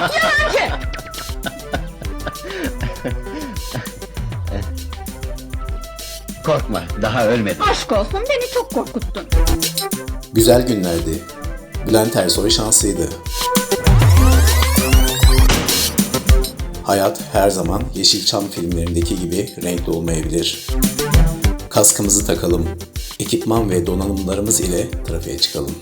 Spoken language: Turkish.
Yalancı! Korkma, daha ölmedim. Aşk olsun beni çok korkuttun. Güzel günlerdi. Bülent Ersoy şanslıydı. Hayat her zaman Yeşilçam filmlerindeki gibi renkli olmayabilir. Kaskımızı takalım, ekipman ve donanımlarımız ile trafiğe çıkalım.